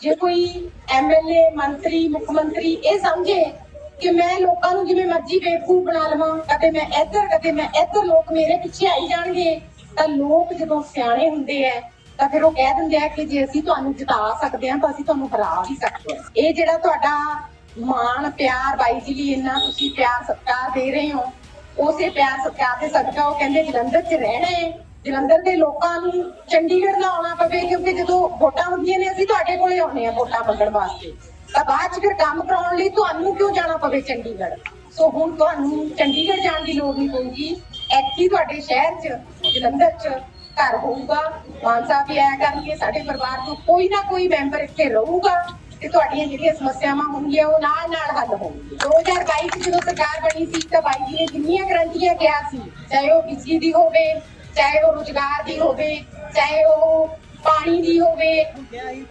ਜੇ ਕੋਈ ਐਮਐਲਏ ਮੰਤਰੀ, ਮੁੱਖ ਮੰਤਰੀ ਇਹ ਸਮਝੇ ਕਿ ਮੈਂ ਲੋਕਾਂ ਨੂੰ ਜਿਵੇਂ ਮਰਜ਼ੀ ਬੇਵਕੂਫ ਬਣਾ ਲਵਾਂ ਕਦੇ ਮੈਂ ਇੱਧਰ ਕਦੇ ਮੈਂ ਇੱਧਰ ਲੋਕ ਮੇਰੇ ਪਿੱਛੇ ਆਈ ਜਾਣਗੇ, ਤਾਂ ਲੋਕ ਜਦੋਂ ਸਿਆਣੇ ਹੁੰਦੇ ਐ, ਤਾਂ ਫਿਰ ਉਹ ਕਹਿ ਦਿੰਦੇ ਆ ਕਿ ਜੇ ਅਸੀਂ ਤੁਹਾਨੂੰ ਜਿਤਾ ਸਕਦੇ ਹਾਂ, ਤਾਂ ਅਸੀਂ ਤੁਹਾਨੂੰ ਹਰਾ ਵੀ ਸਕਦੇ ਹਾਂ। ਇਹ ਜਿਹੜਾ ਤੁਹਾਡਾ ਮਾਣ, ਪਿਆਰ ਬਾਈ ਜੀ ਲਈ ਇੰਨਾ ਤੁਸੀਂ ਪਿਆਰ ਸਤਿਕਾਰ ਦੇ ਰਹੇ ਹੋ, ਉਸੇ ਪਿਆਰ ਸਤਿਕਾਰ ਦੇ ਸਦਕਾ ਉਹ ਕਹਿੰਦੇ ਜਲੰਧਰ 'ਚ ਰਹਿਣਾ ਹੈ ਜਲੰਧਰ ਦੇ ਲੋਕਾਂ ਨੂੰ ਚੰਡੀਗੜ੍ਹ ਨਾ ਆਉਣਾ ਪਵੇ, ਕਿਉਂਕਿ ਜਦੋਂ ਵੋਟਾਂ ਹੁੰਦੀਆਂ ਨੇ, ਅਸੀਂ ਤੁਹਾਡੇ ਕੋਲੇ ਆਉਂਦੇ ਆ ਵੋਟਾਂ ਮੰਗਣ ਵਾਸਤੇ। ਤਾਂ ਬਾਅਦ 'ਚ ਫਿਰ ਕੰਮ ਕਰਾਉਣ ਲਈ ਤੁਹਾਨੂੰ ਕਿਉਂ ਜਾਣਾ ਪਵੇ ਚੰਡੀਗੜ੍ਹ? ਸੋ ਹੁਣ ਤੁਹਾਨੂੰ ਚੰਡੀਗੜ੍ਹ ਜਾਣ ਦੀ ਲੋੜ ਨਹੀਂ ਪਊਗੀ। ਐਕਚੁਅਲੀ ਤੁਹਾਡੇ ਸ਼ਹਿਰ 'ਚ, ਜਲੰਧਰ 'ਚ ਘਰ ਹੋਊਗਾ। ਮਾਨਸਾ ਵੀ ਆਇਆ ਕਰਨਗੇ, ਸਾਡੇ ਪਰਿਵਾਰ ਤੋਂ ਕੋਈ ਨਾ ਕੋਈ ਮੈਂਬਰ ਇੱਥੇ ਰਹੂਗਾ ਤੇ ਤੁਹਾਡੀਆਂ ਜਿਹੜੀਆਂ ਸਮੱਸਿਆਵਾਂ ਹੋਣਗੀਆਂ, ਉਹ ਨਾਲ ਨਾਲ ਹੱਲ ਹੋਣਗੀਆਂ। 2022 ਚ ਜਦੋਂ ਸਰਕਾਰ ਬਣੀ ਸੀ, ਤਾਂ ਬਾਈ ਜੀ ਨੇ ਜਿੰਨੀਆਂ ਗਰੰਟੀਆਂ ਕਿਹਾ ਸੀ, ਚਾਹੇ ਉਹ ਬਿਜਲੀ ਦੀ ਹੋਵੇ ਚਾਹੇ ਉਹ ਰੁਜ਼ਗਾਰ ਦੀ ਹੋਵੇ, ਚਾਹੇ ਉਹ ਪਾਣੀ ਦੀ ਹੋਵੇ,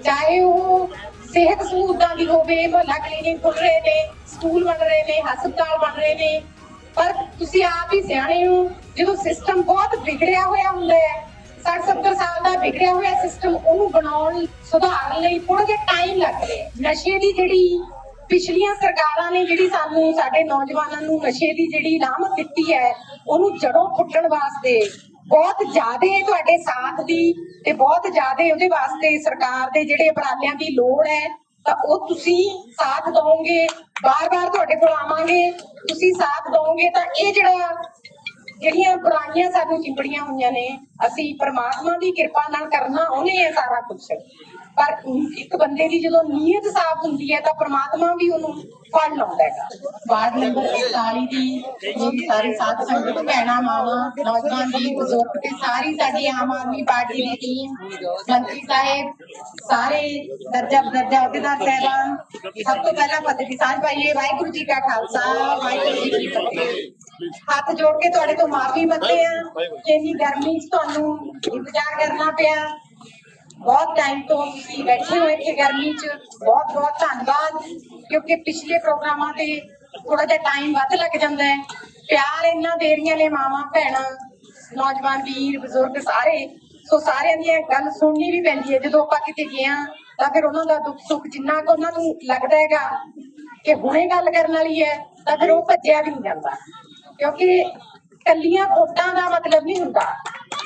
ਚਾਹੇ ਉਹ ਸਿਹਤ ਸਹੂਲਤਾਂ ਦੀ ਹੋਵੇ, ਮੁਹੱਲਾ ਕਲੀਨਿਕ ਖੁੱਲ ਰਹੇ ਨੇ ਸਕੂਲ ਬਣ ਰਹੇ ਨੇ, ਹਸਪਤਾਲ ਬਣ ਰਹੇ ਨੇ, ਪਰ ਤੁਸੀਂ ਆਪ ਹੀ ਸਿਆਣੇ ਹੋ, ਜਦੋਂ ਸਿਸਟਮ ਬਹੁਤ ਵਿਗੜਿਆ ਹੋਇਆ ਹੁੰਦਾ ਹੈ 60 70 ਸਾਲ ਦਾ ਵਿਗੜਿਆ ਹੋਇਆ ਸਿਸਟਮ ਉਹਨੂੰ ਬਣਾਉਣ, ਸੁਧਾਰਨ ਲਈ ਥੋੜਾ ਜਿਹਾ ਟਾਈਮ ਲੱਗ ਰਿਹਾ ਹੈ। ਨਸ਼ੇ ਦੀ ਜਿਹੜੀ ਪਿਛਲੀਆਂ ਸਰਕਾਰਾਂ ਨੇ ਜਿਹੜੀ ਸਾਨੂੰ, ਸਾਡੇ ਨੌਜਵਾਨਾਂ ਨੂੰ ਨਸ਼ੇ ਦੀ ਜਿਹੜੀ ਲਾਮਤ ਦਿੱਤੀ ਹੈ, ਉਹਨੂੰ ਜੜੋਂ ਪੁੱਟਣ ਵਾਸਤੇ ਬਹੁਤ ਜ਼ਿਆਦਾ ਤੁਹਾਡੇ ਸਾਥ ਦੀ ਤੇ ਬਹੁਤ ਜ਼ਿਆਦਾ ਉਹਦੇ ਵਾਸਤੇ ਸਰਕਾਰ ਦੇ ਜਿਹੜੇ ਉਪਰਾਲਿਆਂ ਦੀ ਲੋੜ ਹੈ, ਤਾਂ ਉਹ ਤੁਸੀਂ ਸਾਥ ਦਵੋਗੇ, ਬਾਰ-ਬਾਰ ਤੁਹਾਡੇ ਕੋਲ ਆਵਾਂਗੇ। ਤੁਸੀਂ ਸਾਥ ਦਵੋਗੇ ਤਾਂ ਇਹ ਜਿਹੜਾ ਜਿਹੜੀਆਂ ਪੁਰਾਣੀਆਂ ਸਾਨੂੰ ਚਿੰਬੜੀਆਂ ਹੋਈਆਂ ਨੇ ਅਸੀਂ ਪ੍ਰਮਾਤਮਾ ਦੀ ਕਿਰਪਾ ਨਾਲ ਕਰਨਾ ਉਹਨੇ ਹੈ ਸਾਰਾ ਕੁਝ ਪਰ ਇੱਕ ਬੰਦੇ ਦੀ ਜਦੋਂ ਨੀਅਤ ਸਾਫ਼ ਹੁੰਦੀ ਹੈ ਤਾਂ ਪ੍ਰਮਾਤਮਾ ਵੀ ਉਹਨੂੰ ਫੜ ਲਾਉਂਦਾ ਹੈਗਾ। ਵਾਰਡ ਨੰਬਰ 41 ਦੀ ਮੇਰੀ ਸਾਥ ਸੰਗਤ ਭੈਣਾਂ, ਮਾਵਾਂ, ਨੌਜਵਾਨ ਦੀ ਬਜ਼ੁਰਗ ਤੇ ਸਾਰੀ ਸਾਡੀ ਆਮ ਆਦਮੀ ਪਾਰਟੀ ਦੀ ਟੀਮ ਮੰਤਰੀ ਸਾਹਿਬ, ਸਾਰੇ ਦਰਜਾ ਦਰਜਾ ਅਹੁਦੇਦਾਰ ਸਾਹਿਬਾਨ, ਸਭ ਤੋਂ ਪਹਿਲਾਂ ਫਤਿਹ ਸਾਹਿਬ ਸਾਂਝ ਵਾਹਿਗੁਰੂ ਜੀ ਕਾ ਖਾਲਸਾ, ਵਾਹਿਗੁਰੂ ਜੀ ਕੀ ਫਤਿਹ। ਹੱਥ ਜੋੜ ਕੇ ਤੁਹਾਡੇ ਤੋਂ ਮਾਫੀ ਮੰਗਦੇ ਆ ਕਿ ਇੰਨੀ ਗਰਮੀ 'ਚ ਤੁਹਾਨੂੰ ਇੰਤਜ਼ਾਰ ਕਰਨਾ ਪਿਆ। ਬਹੁਤ ਟਾਈਮ ਤੋਂ ਤੁਸੀਂ ਬੈਠੇ ਹੋ ਇੱਥੇ ਗਰਮੀ 'ਚ। ਬਹੁਤ ਬਹੁਤ ਧੰਨਵਾਦ, ਕਿਉਂਕਿ ਪਿਛਲੇ ਪ੍ਰੋਗਰਾਮਾਂ ਤੇ ਥੋੜਾ ਜਿਹਾ ਟਾਈਮ ਵੱਧ ਲੱਗ ਜਾਂਦਾ ਹੈ। ਪਿਆਰ ਇੰਨਾ ਦੇ ਰਹੀਆਂ ਨੇ, ਮਾਵਾਂ, ਭੈਣਾਂ, ਨੌਜਵਾਨ, ਵੀਰ, ਬਜ਼ੁਰਗ ਸਾਰੇ। ਸੋ ਸਾਰਿਆਂ ਦੀ ਇਹ ਗੱਲ ਸੁਣਨੀ ਵੀ ਪੈਂਦੀ ਹੈ। ਜਦੋਂ ਆਪਾਂ ਕਿਤੇ ਗਏ ਹਾਂ, ਤਾਂ ਫਿਰ ਉਹਨਾਂ ਦਾ ਦੁੱਖ ਸੁੱਖ ਜਿੰਨਾ ਕੁ ਉਹਨਾਂ ਨੂੰ ਲੱਗਦਾ ਹੈਗਾ ਕਿ ਹੁਣੇ ਗੱਲ ਕਰਨ ਵਾਲੀ ਹੈ, ਤਾਂ ਫਿਰ ਉਹ ਭੱਜਿਆ ਵੀ ਨਹੀਂ ਜਾਂਦਾ। ਕਿਉਂਕਿ ਕੱਲੀਆਂ ਵੋਟਾਂ ਦਾ ਮਤਲਬ ਨਹੀਂ ਹੁੰਦਾ।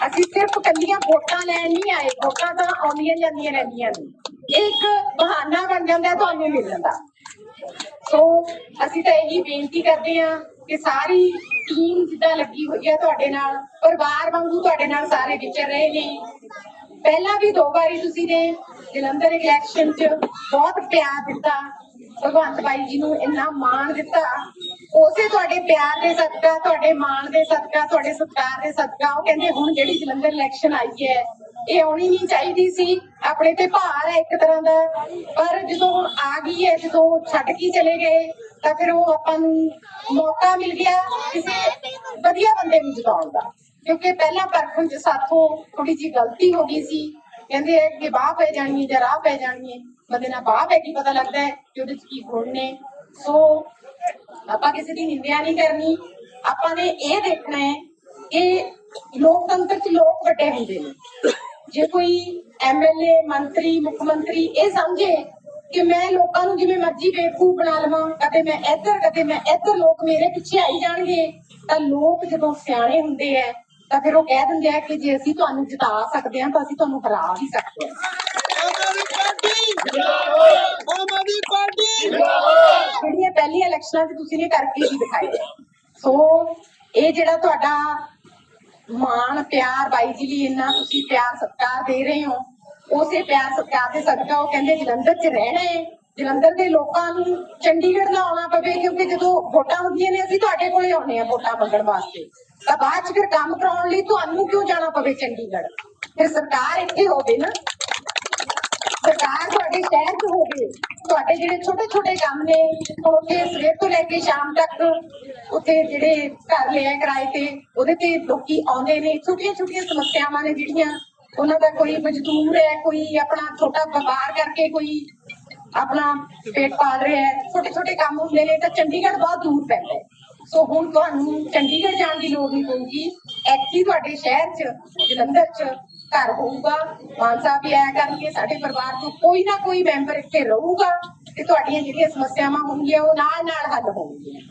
ਅਸੀਂ ਸਿਰਫ ਕੱਲੀਆਂ ਵੋਟਾਂ ਲੈਣ ਨਹੀਂ ਆਏ, ਵੋਟਾਂ ਤਾਂ ਆਉਂਦੀਆਂ ਜਾਂਦੀਆਂ ਰਹਿੰਦੀਆਂ ਨੇ। ਇਹ ਇੱਕ ਬਹਾਨਾ ਬਣ ਜਾਂਦਾ ਤੁਹਾਨੂੰ ਮਿਲਣ ਦਾ ਸੋ ਅਸੀਂ ਤਾਂ ਇਹੀ ਬੇਨਤੀ ਕਰਦੇ ਹਾਂ ਕਿ ਸਾਰੀ ਟੀਮ ਜਿੱਦਾਂ ਲੱਗੀ ਹੋਈ ਹੈ ਤੁਹਾਡੇ ਨਾਲ, ਪਰਿਵਾਰ ਵਾਂਗੂ ਤੁਹਾਡੇ ਨਾਲ ਸਾਰੇ ਵਿਚਰ ਰਹੇ ਨੇ। ਪਹਿਲਾਂ ਵੀ ਦੋ ਵਾਰੀ ਤੁਸੀਂ ਨੇ ਜਲੰਧਰ ਇਲੈਕਸ਼ਨ 'ਚ ਬਹੁਤ ਪਿਆਰ ਦਿੱਤਾ, ਭਗਵੰਤ ਬਾਈ ਜੀ ਨੂੰ ਇੰਨਾ ਮਾਣ ਦਿੱਤਾ। ਉਸੇ ਤੁਹਾਡੇ ਪਿਆਰ ਦੇ ਸਦਕਾ, ਤੁਹਾਡੇ ਮਾਣ ਦੇ ਸਦਕਾ, ਤੁਹਾਡੇ ਸਤਿਕਾਰ ਦੇ ਸਦਕਾ, ਉਹ ਕਹਿੰਦੇ ਹੁਣ ਜਿਹੜੀ ਜਲੰਧਰ ਇਲੈਕਸ਼ਨ ਆਈ ਹੈ, ਇਹ ਆਉਣੀ ਨਹੀਂ ਚਾਹੀਦੀ ਸੀ। ਆਪਣੇ ਤੇ ਭਾਰ ਹੈ ਇੱਕ ਤਰ੍ਹਾਂ ਦਾ। ਪਰ ਜਦੋਂ ਹੁਣ ਆ ਗਈ ਹੈ, ਜਦੋਂ ਉਹ ਛੱਡ ਕੇ ਚਲੇ ਗਏ, ਤਾਂ ਫਿਰ ਉਹ ਆਪਾਂ ਨੂੰ ਮੌਕਾ ਮਿਲ ਗਿਆ ਕਿਸੇ ਵਧੀਆ ਬੰਦੇ ਨੂੰ ਜਿਤਾਉਣ ਦਾ। ਕਿਉਂਕਿ ਪਹਿਲਾਂ ਪਰਖਣ ਚ ਸਾਥੋਂ ਥੋੜੀ ਜੀ ਗਲਤੀ ਹੋ ਗਈ ਸੀ, ਕਹਿੰਦੇ ਆ ਕਿ ਬਾਹ ਪੈ ਜਾਣੀ ਹੈ ਜਾਂ ਰਾਹ ਪੈ ਜਾਣੀ ਹੈ, ਬੰਦੇ ਨਾਲ ਬਾਹ ਪੈ ਕੀ ਪਤਾ ਲੱਗਦਾ ਹੈ ਕਿ ਉਹਦੇ ਚ ਕੀ ਗੁਣ ਨੇ। ਸੋ ਆਪਾਂ ਕਿਸੇ ਦੀ ਨਿੰਦਿਆ ਨਹੀਂ ਕਰਨੀ। ਆਪਾਂ ਨੇ ਇਹ ਦੇਖਣਾ ਹੈ ਕਿ ਲੋਕਤੰਤਰ ਚ ਲੋਕ ਵੱਡੇ ਹੁੰਦੇ ਨੇ। ਜੇ ਕੋਈ ਐਮਐਲਏ ਮੰਤਰੀ, ਮੁੱਖ ਮੰਤਰੀ ਇਹ ਸਮਝੇ ਕਿ ਮੈਂ ਲੋਕਾਂ ਨੂੰ ਜਿਵੇਂ ਮਰਜ਼ੀ ਬੇਵਕੂਫ ਬਣਾ ਲਵਾਂ, ਕਦੇ ਮੈਂ ਇੱਧਰ, ਕਦੇ ਮੈਂ ਇੱਧਰ ਲੋਕ ਮੇਰੇ ਪਿੱਛੇ ਆਈ ਜਾਣਗੇ, ਤਾਂ ਲੋਕ ਜਦੋਂ ਸਿਆਣੇ ਹੁੰਦੇ ਐ ਤਾਂ ਫਿਰ ਉਹ ਕਹਿ ਦਿੰਦੇ ਆ ਕਿ ਜੇ ਅਸੀਂ ਤੁਹਾਨੂੰ ਜਿਤਾ ਸਕਦੇ ਹਾਂ ਤਾਂ ਅਸੀਂ ਤੁਹਾਨੂੰ ਹਰਾ ਵੀ ਸਕਦੇ ਹਾਂ। ਜਿਹੜੀਆਂ ਪਹਿਲੀਆਂ ਇਲੈਕਸ਼ਨਾਂ 'ਚ ਤੁਸੀਂ ਨੇ ਕਰਕੇ ਹੀ ਦਿਖਾਏ ਸੋ ਇਹ ਜਿਹੜਾ ਤੁਹਾਡਾ ਮਾਣ, ਪਿਆਰ, ਬਾਈ ਜੀ ਲਈ ਇੰਨਾ ਤੁਸੀਂ ਪਿਆਰ ਸਤਿਕਾਰ ਦੇ ਰਹੇ ਹੋ, ਉਸੇ ਪਿਆਰ ਸਤਿਕਾਰ ਦੇ ਸਦਕਾ ਉਹ ਕਹਿੰਦੇ ਜਲੰਧਰ 'ਚ ਰਹਿਣਾ ਹੈ ਜਲੰਧਰ ਦੇ ਲੋਕਾਂ ਨੂੰ ਚੰਡੀਗੜ੍ਹ ਨਾ ਆਉਣਾ ਪਵੇ, ਕਿਉਂਕਿ ਜਦੋਂ ਵੋਟਾਂ ਹੁੰਦੀਆਂ ਨੇ, ਅਸੀਂ ਤੁਹਾਡੇ ਕੋਲੇ ਆਉਂਦੇ ਆ ਵੋਟਾਂ ਮੰਗਣ ਵਾਸਤੇ। ਤਾਂ ਬਾਅਦ 'ਚ ਫਿਰ ਕੰਮ ਕਰਾਉਣ ਲਈ ਤੁਹਾਨੂੰ ਕਿਉਂ ਜਾਣਾ ਪਵੇ ਚੰਡੀਗੜ੍ਹ? ਫਿਰ ਸਰਕਾਰ ਇੱਥੇ ਹੋਵੇ ਨਾ। ਸਰਕਾਰ ਤੁਹਾਡੇ ਸ਼ਹਿਰ 'ਚ ਹੋਵੇ। ਤੁਹਾਡੇ ਜਿਹੜੇ ਛੋਟੇ ਛੋਟੇ ਕੰਮ ਨੇ ਉੱਥੇ ਸਵੇਰ ਤੋਂ ਲੈ ਕੇ ਸ਼ਾਮ ਤੱਕ ਉੱਥੇ ਜਿਹੜੇ ਘਰ ਲਿਆ ਕਿਰਾਏ ਤੇ, ਉਹਦੇ ਤੇ ਲੋਕੀ ਆਉਂਦੇ ਨੇ। ਛੋਟੀਆਂ ਛੋਟੀਆਂ ਸਮੱਸਿਆਵਾਂ ਨੇ ਜਿਹੜੀਆਂ। ਉਹਨਾਂ ਦਾ ਕੋਈ ਮਜ਼ਦੂਰ ਹੈ, ਕੋਈ ਆਪਣਾ ਛੋਟਾ ਵਪਾਰ ਕਰਕੇ ਕੋਈ ਆਪਣਾ ਪੇਟ ਪਾਲ ਰਿਹਾ ਹੈ। ਛੋਟੇ ਛੋਟੇ ਕੰਮ ਹੁੰਦੇ ਨੇ ਤਾਂ ਚੰਡੀਗੜ੍ਹ ਬਹੁਤ ਦੂਰ ਪੈਂਦਾ ਹੈ। ਸੋ ਹੁਣ ਤੁਹਾਨੂੰ ਚੰਡੀਗੜ੍ਹ ਜਾਣ ਦੀ ਲੋੜ ਨਹੀਂ ਪਊਗੀ। ਐਕਚੁਅਲੀ ਤੁਹਾਡੇ ਸ਼ਹਿਰ 'ਚ, ਜਲੰਧਰ 'ਚ ਘਰ ਹੋਊਗਾ। ਮਾਨ ਸਾਹਿਬ ਵੀ ਆਇਆ ਕਰਨਗੇ, ਸਾਡੇ ਪਰਿਵਾਰ ਤੋਂ ਕੋਈ ਨਾ ਕੋਈ ਮੈਂਬਰ ਇੱਥੇ ਰਹੂਗਾ ਤੇ ਤੁਹਾਡੀਆਂ ਜਿਹੜੀਆਂ ਸਮੱਸਿਆਵਾਂ ਹੋਣਗੀਆਂ, ਉਹ ਨਾਲ ਨਾਲ ਹੱਲ ਹੋਣਗੀਆਂ।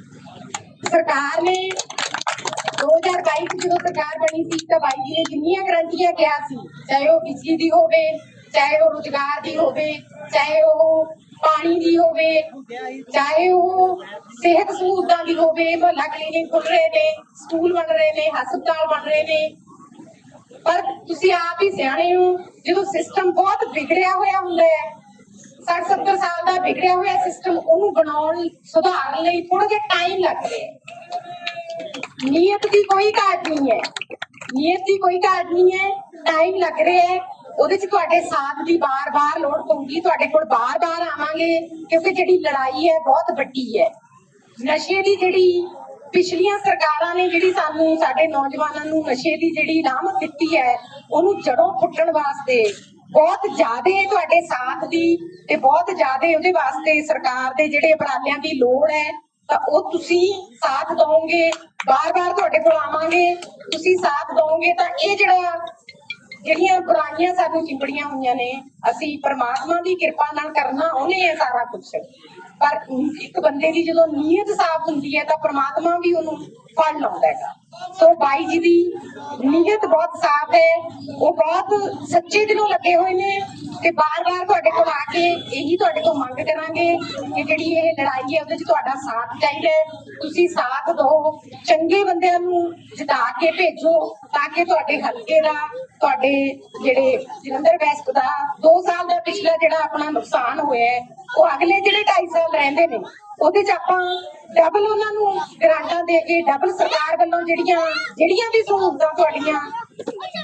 ਸਰਕਾਰ ਨੇ 2022 ਚ ਜਦੋਂ ਸਰਕਾਰ ਬਣੀ ਸੀ, ਤਾਂ ਬਾਈ ਜੀ ਨੇ ਜਿੰਨੀਆਂ ਗਰੰਟੀਆਂ ਕਿਹਾ ਸੀ, ਚਾਹੇ ਉਹ ਬਿਜਲੀ ਦੀ ਹੋਵੇ, ਚਾਹੇ ਉਹ ਰੁਜ਼ਗਾਰ ਦੀ ਹੋਵੇ, ਚਾਹੇ ਉਹ ਪਾਣੀ ਦੀ ਹੋਵੇ, ਚਾਹੇ ਉਹ ਸਿਹਤ ਸਹੂਲਤਾਂ ਦੀ ਹੋਵੇ, ਮੁਹੱਲਾ ਕਲੀਨਿਕ ਖੁੱਲ ਰਹੇ ਨੇ, ਸਕੂਲ ਬਣ ਰਹੇ ਨੇ, ਹਸਪਤਾਲ ਬਣ ਰਹੇ ਨੇ। ਪਰ ਤੁਸੀਂ ਆਪ ਹੀ ਸਿਆਣੇ ਹੋ, ਜਦੋਂ ਸਿਸਟਮ ਬਹੁਤ ਵਿਗੜਿਆ ਹੋਇਆ ਹੁੰਦਾ ਹੈ 60 70 ਸਾਲ ਦਾ ਵਿਗੜਿਆ ਹੋਇਆ ਸਿਸਟਮ ਉਹਨੂੰ ਬਣਾਉਣ ਸੁਧਾਰਨ ਲਈ ਥੋੜਾ ਜਿਹਾ ਟਾਈਮ ਲੱਗ ਰਿਹਾ ਹੈ। ਨੀਅਤ ਦੀ ਕੋਈ ਘਾਟ ਨਹੀਂ ਹੈ। ਨੀਅਤ ਦੀ ਕੋਈ ਘਾਟ ਨਹੀਂ ਹੈ ਟਾਈਮ ਲੱਗ ਰਿਹਾ ਹੈ। ਉਹਦੇ ਚ ਤੁਹਾਡੇ ਸਾਥ ਦੀ ਬਾਰ-ਬਾਰ ਲੋੜ ਪਊਗੀ, ਤੁਹਾਡੇ ਕੋਲ ਬਾਰ-ਬਾਰ ਆਵਾਂਗੇ, ਕਿਉਂਕਿ ਜਿਹੜੀ ਲੜਾਈ ਹੈ ਬਹੁਤ ਵੱਡੀ ਹੈ। ਨਸ਼ੇ ਦੀ ਜਿਹੜੀ ਪਿਛਲੀਆਂ ਸਰਕਾਰਾਂ ਨੇ ਜਿਹੜੀ ਸਾਨੂੰ, ਸਾਡੇ ਨੌਜਵਾਨਾਂ ਨੂੰ ਨਸ਼ੇ ਦੀ ਜਿਹੜੀ ਲਾਮਤ ਦਿੱਤੀ ਹੈ, ਉਹਨੂੰ ਜੜੋਂ ਪੁੱਟਣ ਵਾਸਤੇ ਬਹੁਤ ਜ਼ਿਆਦੇ ਤੁਹਾਡੇ ਸਾਥ ਦੀ ਤੇ ਬਹੁਤ ਜ਼ਿਆਦਾ ਉਹਦੇ ਵਾਸਤੇ ਸਰਕਾਰ ਦੇ ਜਿਹੜੇ ਉਪਰਾਲਿਆਂ ਦੀ ਲੋੜ ਹੈ, ਤਾਂ ਉਹ ਤੁਸੀਂ ਸਾਥ ਦਵੋਗੇ, ਬਾਰ-ਬਾਰ ਤੁਹਾਡੇ ਕੋਲ ਆਵਾਂਗੇ, ਤੁਸੀਂ ਸਾਥ ਦਵੋਗੇ ਤਾਂ ਇਹ ਜਿਹੜਾ ਜਿਹੜੀਆਂ ਬੁਰਾਈਆਂ ਸਾਨੂੰ ਚਿੰਬੜੀਆਂ ਹੋਈਆਂ ਨੇ, ਅਸੀਂ ਪਰਮਾਤਮਾ ਦੀ ਕਿਰਪਾ ਨਾਲ ਕਰਨਾ ਉਹਨੇ ਹੈ ਸਾਰਾ ਕੁਝ ਪਰ ਇੱਕ ਬੰਦੇ ਦੀ ਜਦੋਂ ਨੀਅਤ ਸਾਫ਼ ਹੁੰਦੀ ਹੈ, ਤਾਂ ਪਰਮਾਤਮਾ ਵੀ ਉਹਨੂੰ ਫੜ ਲਾਉਂਦਾ ਹੈਗਾ। ਸੋ ਬਾਈ ਜੀ ਦੀ ਨੀਅਤ ਬਹੁਤ ਸਾਫ਼ ਹੈ, ਉਹ ਬਹੁਤ ਸੱਚੇ ਦਿਲੋਂ ਲੱਗੇ ਹੋਏ ਨੇ ਤੇ ਬਾਰ-ਬਾਰ ਤੁਹਾਡੇ ਕੋਲ ਆ ਕੇ ਇਹੀ ਤੁਹਾਡੇ ਤੋਂ ਮੰਗ ਕਰਾਂਗੇ ਕਿ ਜਿਹੜੀ ਇਹ ਲੜਾਈ ਹੈ, ਉਹਦੇ 'ਚ ਤੁਹਾਡਾ ਸਾਥ ਚਾਹੀਦਾ ਤੁਸੀਂ ਸਾਥ ਦਿਓ, ਚੰਗੇ ਬੰਦਿਆਂ ਨੂੰ ਜਿਤਾ ਕੇ ਭੇਜੋ ਤਾਂ ਕਿ ਤੁਹਾਡੇ ਹਲਕੇ ਦਾ ਤੁਹਾਡੇ ਜਿਹੜੇ ਜਲੰਧਰ ਵੈਸਟ ਦਾ 2 ਸਾਲ ਦਾ ਪਿਛਲਾ ਜਿਹੜਾ ਆਪਣਾ ਨੁਕਸਾਨ ਹੋਇਆ ਹੈ ਉਹ ਅਗਲੇ ਜਿਹੜੇ 2.5 ਸਾਲ ਰਹਿੰਦੇ ਨੇ ਉਹਦੇ 'ਚ ਆਪਾਂ ਡਬਲ ਉਹਨਾਂ ਨੂੰ ਗ੍ਰਾਂਟਾਂ ਦੇ ਕੇ ਡਬਲ ਸਰਕਾਰ ਵੱਲੋਂ ਜਿਹੜੀਆਂ ਜਿਹੜੀਆਂ ਵੀ ਸਹੂਲਤਾਂ ਤੁਹਾਡੀਆਂ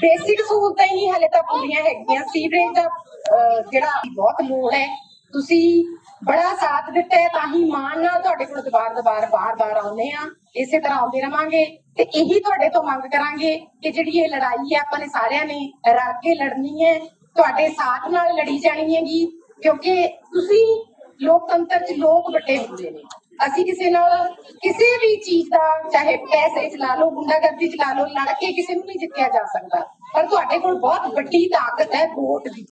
ਬੇਸਿਕ ਸਹੂਲਤਾਂ ਹੀ ਹਲੇ ਤਾਂ ਪੂਰੀਆਂ ਹੈਗੀਆਂ ਸੀਵਰੇਜ ਦਾ ਅਹ, ਜਿਹੜਾ ਬਹੁਤ ਲੋੜ ਹੈ ਤੁਸੀਂ ਬੜਾ ਸਾਥ ਦਿੱਤਾ ਹੈ, ਤਾਂ ਹੀ ਮਾਣ ਨਾਲ ਤੁਹਾਡੇ ਕੋਲ ਦੁਬਾਰ ਦੁਬਾਰ ਬਾਰ-ਬਾਰ ਆਉਂਦੇ ਆ ਇਸੇ ਤਰ੍ਹਾਂ ਆਉਂਦੇ ਰਵਾਂਗੇ ਤੇ ਇਹੀ ਤੁਹਾਡੇ ਤੋਂ ਮੰਗ ਕਰਾਂਗੇ ਕਿ ਜਿਹੜੀ ਇਹ ਲੜਾਈ ਹੈ, ਆਪਾਂ ਨੇ ਸਾਰਿਆਂ ਨੇ ਰਲ ਕੇ ਲੜਨੀ ਹੈ, ਤੁਹਾਡੇ ਸਾਥ ਨਾਲ ਲੜੀ ਜਾਣੀ ਹੈਗੀ, ਕਿਉਂਕਿ ਤੁਸੀਂ ਲੋਕਤੰਤਰ 'ਚ ਲੋਕ ਵੱਡੇ ਹੁੰਦੇ ਨੇ। ਅਸੀਂ ਕਿਸੇ ਨਾਲ ਕਿਸੇ ਵੀ ਚੀਜ਼ ਦਾ, ਚਾਹੇ ਪੈਸੇ ਚਲਾ ਲਾ ਲਓ, ਗੁੰਡਾਗਰਦੀ ਚਲਾ ਲਾ ਲਓ, ਲੜ ਕੇ ਕਿਸੇ ਨੂੰ ਨਹੀਂ ਜਿੱਤਿਆ ਜਾ ਸਕਦਾ। ਪਰ ਤੁਹਾਡੇ ਕੋਲ ਬਹੁਤ ਵੱਡੀ ਤਾਕਤ ਹੈ, ਵੋਟ ਦੀ।